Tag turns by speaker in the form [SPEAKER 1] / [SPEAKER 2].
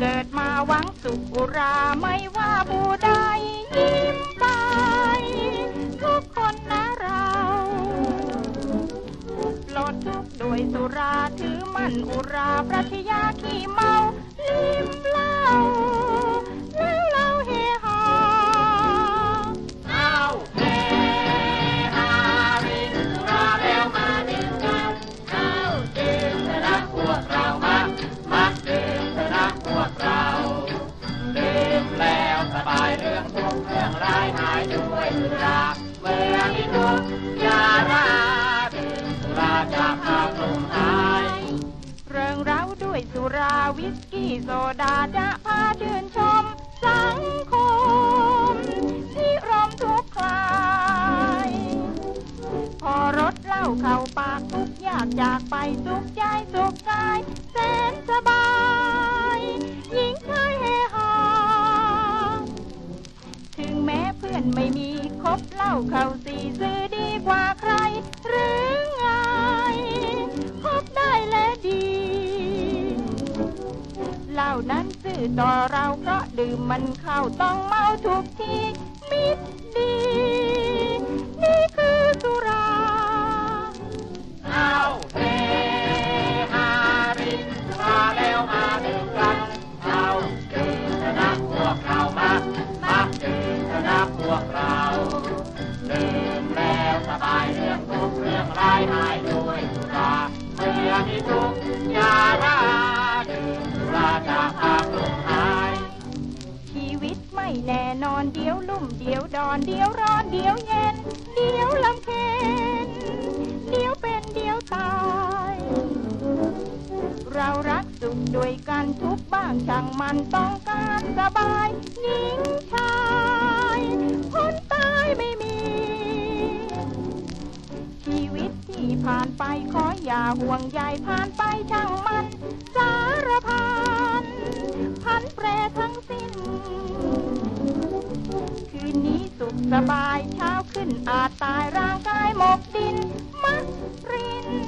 [SPEAKER 1] สุขอุราไม่ว่าผู้ใดยิ้มไป ทุกคนนะเราปลดทุกข์ด้วยสุราถือมันอุราประ
[SPEAKER 2] ชยาขี้เมา
[SPEAKER 1] เร้าด้วยสุราวิสกี้โซดาจะพาชื่นชม สังคม ที่รมทุกคลาย พอรถเหล้าเข้าปากทุกอยากจากไปสุขใจสุขกายแสนสบาย หญิงชายเฮฮาถึงแม้เพื่อนไม่มี คบเหล้าเข้าสีซื้อดีกว่าใคร หรือไงคบได้และดีเหล้านั้นซื้อต่อเราเพราะดื่มมันเข้าต้องเมาทุกทีมิตรดี
[SPEAKER 2] เดี๋ยวลุ่ม
[SPEAKER 1] เดี๋ยวดอนเดี๋ยวร้อนเดี๋ยวเย็น เดี๋ยวลำเค็นเดี๋ยวเป็นเดี๋ยวตาย เรารักสุขด้วยกันทุกบ้างช่างมันต้องการสบายหญิงชายคนตายไม่มี ชีวิตที่ผ่านไปขออย่าห่วงใยผ่านไปช่างมันสาร สุขสบายเช้าขึ้นอาจตายร่างกายหมกดินมะริน